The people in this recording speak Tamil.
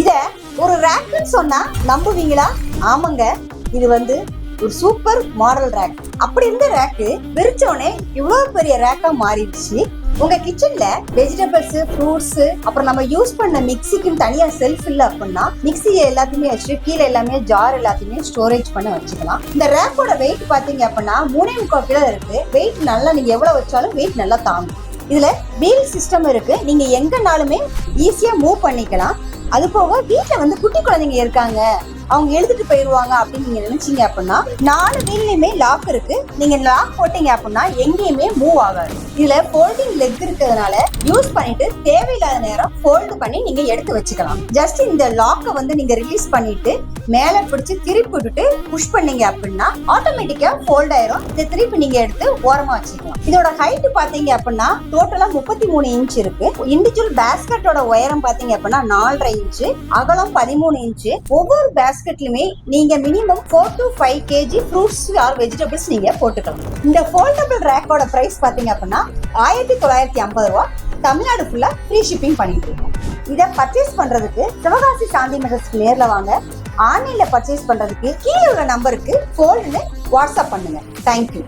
இத ஒரு ரேக்குன்னு சொன்னா நம்புவீங்களா? ஆமாங்க. இது வந்து ஒரு சூப்பர் மாடல் ரேக் அப்படி இருந்த ரேக்கு விரிச்சோடனே இவ்வளவு பெரிய ரேக்கா மாறிடுச்சு. உங்க கிச்சன்ல வெஜிடபிள்ஸ் ஃப்ரூட்ஸ் அப்புறம் நம்ம யூஸ் பண்ண மிக்சிக்கும் தனியா செல்ஃப் இல்ல அப்படின்னா மிக்ஸி எல்லாத்தையுமே வச்சு கீழே எல்லாமே ஜார் எல்லாத்தையுமே ஸ்டோரேஜ் பண்ண வச்சுக்கலாம். இந்த ரேக்கோட வெயிட் பாத்தீங்க அப்படின்னா மூணே முக்கால் கிலோ இருக்கு. வெயிட் நல்லா நீங்க எவ்வளவு வச்சாலும் வெயிட் நல்லா தாங்கும். இதுல வீல் சிஸ்டம் இருக்கு. நீங்க எங்கனாலுமே ஈஸியா மூவ் பண்ணிக்கலாம். அது போக வீட்டில் வந்து குட்டி குழந்தைங்க இருக்காங்க. அவங்க எழுதிட்டு போயிருவாங்க அப்படின்னு நீங்க நினைச்சீங்க அப்படின்னா நாலு வீல்லையுமே லாக் இருக்கு. நீங்க லாக் போட்டீங்க அப்படின்னா எங்கேயுமே மூவ் ஆகாது. இதுல ஃபோல்டிங் லெக் இருக்கிறதுனால யூஸ் பண்ணிட்டு தேவையில்லாத நேரம் ஃபோல்டு பண்ணி நீங்க எடுத்து வச்சுக்கலாம். ஜஸ்ட் இந்த லாக்கை வந்து நீங்க ரிலீஸ் பண்ணிட்டு மேல பிடிச்சு திருப்பி விட்டுட்டு புஷ் பண்ணீங்க அப்படின்னா ஆட்டோமேட்டிக்கா ஃபோல்ட் ஆயிரும். இதை திருப்பி நீங்க எடுத்து ஓரமா வச்சுக்கலாம். இதோட ஹைட் பாத்தீங்க அப்படின்னா டோட்டலா முப்பத்தி மூணு இன்ச் இருக்கு. இண்டிவிஜுவல் பேஸ்கெட்டோட உயரம் பாத்தீங்க அப்படின்னா நாலரை இன்ச் அகலம் பதிமூணு இன்ச் ஒவ்வொரு பேஸ்கெட்லயுமே நீங்க minimum four to five KG fruits or vegetables நீங்க போட்டுக்கலாம் இந்த ஃபோல்டபிள் ரேக்கோட பிரைஸ் பாத்தீங்க அப்படின்னா ஆயிரத்தி தொள்ளாயிரத்தி ஐம்பது ரூபா. தமிழ்நாடு ஃபுல்லா ஃப்ரீ ஷிப்பிங் பண்ணிட்டு இருக்கோம். இதை பர்ச்சேஸ் பண்றதுக்கு சிவகாசி சாந்தி மெட்டர்ஸ்க்கு நேர்ல வாங்க. ஆன்லைன்ல பர்ச்சேஸ் பண்றதுக்கு கீழே உள்ள நம்பருக்கு ஃபோல்னு வாட்ஸ்அப் பண்ணுங்க. தேங்க்யூ